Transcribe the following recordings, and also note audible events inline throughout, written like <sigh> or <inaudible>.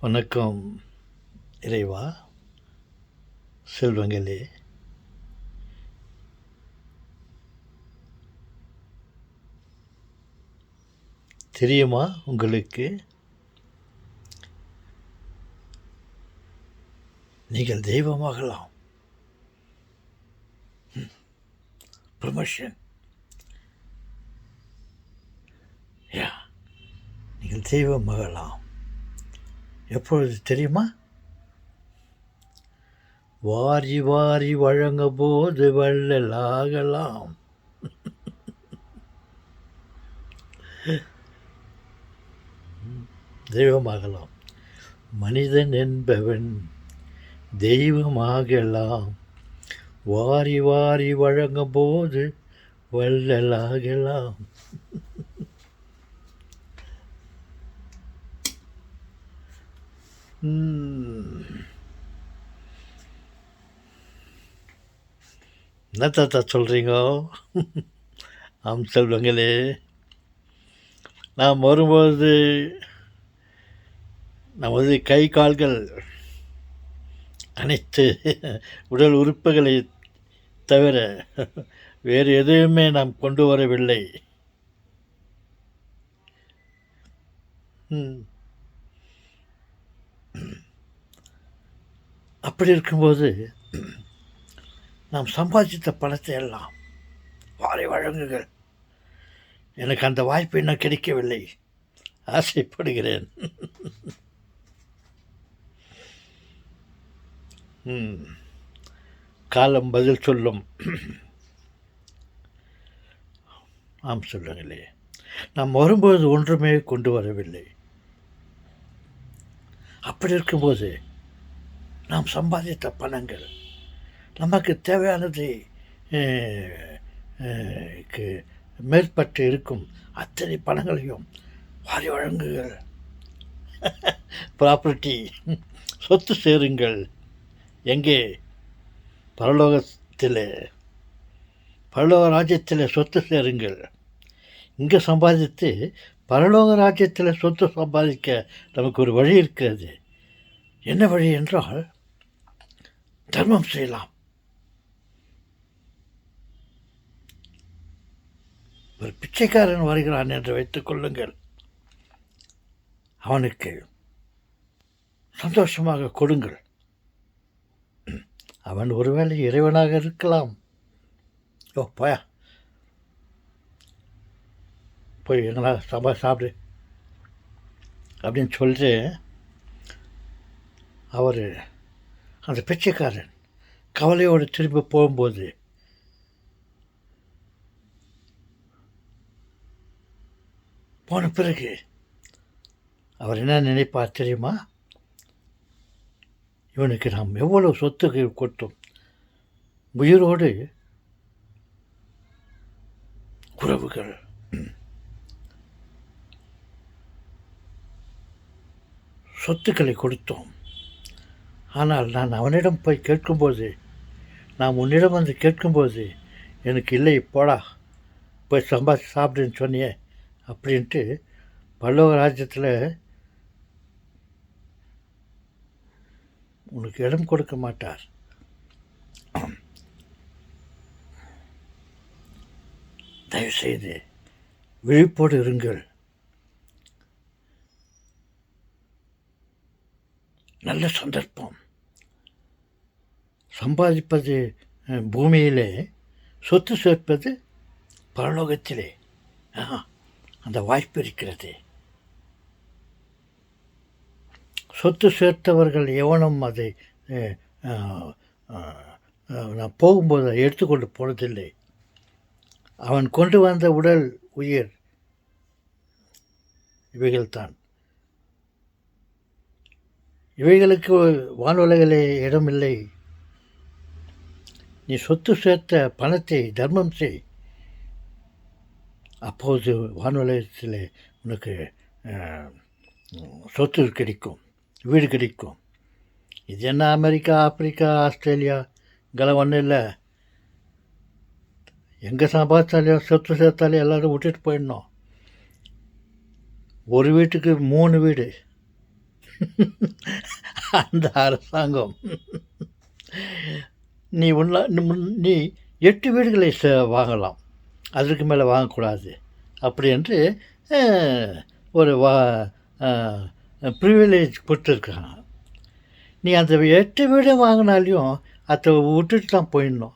வணக்கம் இறைவா செல்வங்களே. தெரியுமா உங்களுக்கு? நீங்கள் தெய்வமாகலாம். ப்ரமோஷன் யா நீங்கள் தெய்வமாகலாம் எப்பொழுது தெரியுமா? வாரி வாரி வழங்க போது வள்ளலாகலாம் தெய்வமாகலாம் மனிதன் என்பவன் தெய்வமாகலாம் வாரி வாரி வழங்கும் போது வள்ளலாகலாம் என்ன தாத்தா சொல்கிறீங்க ஆம் செல்வங்களே நாம் வரும்போது நமது கை கால்கள் அனைத்து உடல் உறுப்புகளை தவிர வேறு எதுவுமே நாம் கொண்டு வரவில்லை. ம். <clears throat> அப்படி இருக்கும்போது நாம் சம்பாதித்த பணத்தை எல்லாம் வாரி வழங்குங்கள். எனக்கு அந்த வாய்ப்பு இன்னும் கிடைக்கவில்லை. ஆசைப்படுகிறேன். <laughs> ம். காலம் பதில் சொல்லும். <clears throat> ஆம் சொல்லுங்களே. நாம் வரும்போது ஒன்றுமே கொண்டு வரவில்லை. அப்படி இருக்கும்போது நாம் சம்பாதித்த பணங்கள் நமக்கு தேவையானது மேற்பட்டு இருக்கும் அத்தனை பணங்களையும் வாரி வழங்குங்கள். <laughs> ப்ராப்பர்ட்டி சொத்து சேருங்கள். எங்கே? பரலோகத்தில். பரலோக ராஜ்யத்தில் சொத்து சேருங்கள். இங்கே சம்பாதித்து பரலோக ராஜ்யத்தில் சொத்து சம்பாதிக்க நமக்கு ஒரு வழி இருக்கிறது. என்ன வழி என்றால் தர்மம் செய்யலாம். ஒரு பிச்சைக்காரன் வருகிறான் என்று வைத்துக் கொள்ளுங்கள். அவனுக்கு சந்தோஷமாக கொடுங்கள். அவன் ஒருவேளை இறைவனாக இருக்கலாம். ஓ போயா. போய் எங்களா சபா சாப்பிடு. அப்படின்னு சொல்லிட்டு அவர் அந்த பிச்சைக்காரன் கவலையோடு திரும்பி போகும்போது போன பிறகு அவர் என்ன நினைப்பார் தெரியுமா? இவனுக்கு நாம் எவ்வளவு சொத்துக்கு கொடுத்தோம்? உயிரோடு உறவுகள். சொத்துக்களை கொடுத்தோம். ஆனால் நான் அவனிடம் போய் கேட்கும்போது நான் உன்னிடம் வந்து கேட்கும்போது எனக்கு இல்லை போடா போய் சம்பாதி சாப்பிடுன்னு சொன்னியே அப்படின்ட்டு பல்லவ ராஜ்யத்தில் உனக்கு இடம் கொடுக்க மாட்டார். தயவுசெய்து விழிப்போடு இருங்கள். நல்ல சந்தர்ப்பம். சம்பாதிப்பது பூமியிலே சொத்து சேர்ப்பது பரலோகத்திலே. ஆ, அந்த வாய்ப்பு இருக்கிறது. சொத்து சேர்த்தவர்கள் எவனும் அதை நான் போகும்போது அதை எடுத்துக்கொண்டு போனதில்லை. அவன் கொண்டு வந்த உடல் உயிர் இவைகள்தான். இவைகளுக்கு வானுலகிலே இடமில்லை. நீ சொத்து சேர்த்த பணத்தை தர்மம் செய். அப்போது வானுலகத்தில் உனக்கு சொத்து கிடைக்கும் வீடு கிடைக்கும். இது என்ன அமெரிக்கா ஆப்பிரிக்கா ஆஸ்திரேலியா? இங்கெல்லாம் ஒன்றும் இல்லை. எங்கே சம்பாதிச்சாலையும் சொத்து சேர்த்தாலே எல்லோரும் விட்டுட்டு போயிடணும். ஒரு வீட்டுக்கு மூணு வீடு. அந்த அரசாங்கம். நீ உள்ள நீ எட்டு வீடுகளை ச- வாங்கலாம். அதற்கு மேலே வாங்கக்கூடாது. அப்படி என்று ஒரு வா ப்ரிவிலேஜ் கொடுத்துருக்காங்க நீ அந்த எட்டு வீடு வாங்கினாலையும் அதை விட்டுட்டு தான் போயிடணும்.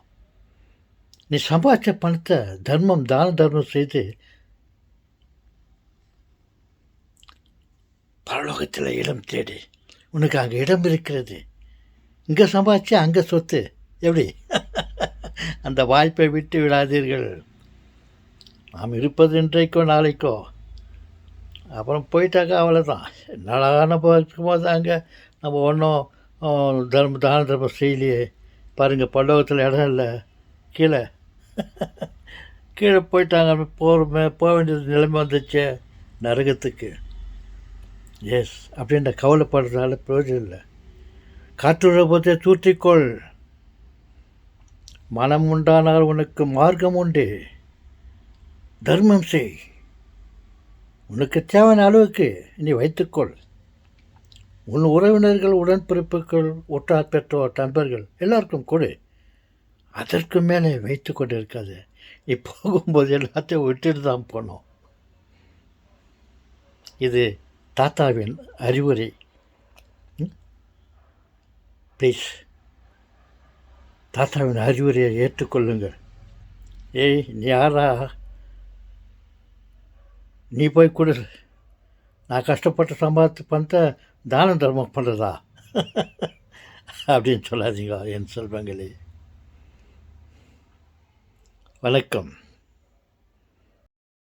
நீ சம்பாதிச்ச பணத்தை தர்மம் தான தர்மம் செய்து பரலோகத்தில் இடம் தேடி. உனக்கு அங்கே இடம் இருக்கிறது. இங்கே சம்பாதிச்சு அங்கே சொத்து. எப்படி? <laughs> அந்த வாய்ப்பை விட்டு விடாதீர்கள். நாம் இருப்பது இன்றைக்கோ நாளைக்கோ. அப்புறம் போயிட்டாக்கா அவ்வளோதான் என்னடா நம்ம இருக்கும்போது அங்கே நம்ம ஒன்றும் தர்ம தான தர்மம் செய்யலையே பாருங்கள் பல்லவத்தில் இடம் இல்லை. கீழே. <laughs> கீழே போயிட்டாங்க. போகிற போக வேண்டியது நிலைமை வந்துச்சு நரகத்துக்கு. எஸ் அப்படின்ற கவலைப்படுறதால பிரயோஜனம் இல்லை. காற்றுறபத்தை தூற்றிக்கொள். மனம் உண்டானால் உனக்கு மார்க்கம் உண்டு. தர்மம் செய். உனக்கு தேவையான அளவுக்கு நீ வைத்துக்கொள். உன் உறவினர்கள் உடன்பிறப்புகள் உற்றார் பெற்றோர் நண்பர்கள் எல்லாருக்கும் கொடு. அதற்கு மேலே வைத்து கொண்டு இருக்காது நீ போகும்போது எல்லாத்தையும் விட்டுட்டு தான் போனோம் இது தாத்தாவின் அறிவுரை. ப்ளீஸ் தாத்தாவின் அறிவுரையை ஏற்றுக்கொள்ளுங்கள். ஏய் நீ யாரா நீ போய் கொடு. நான் கஷ்டப்பட்டு சம்பாதித்து பணத்தை தானம் தர்மம் பண்ணுறதா <laughs> அப்படின்னு சொல்லாதீங்க என் செல்வங்களே. வணக்கம்.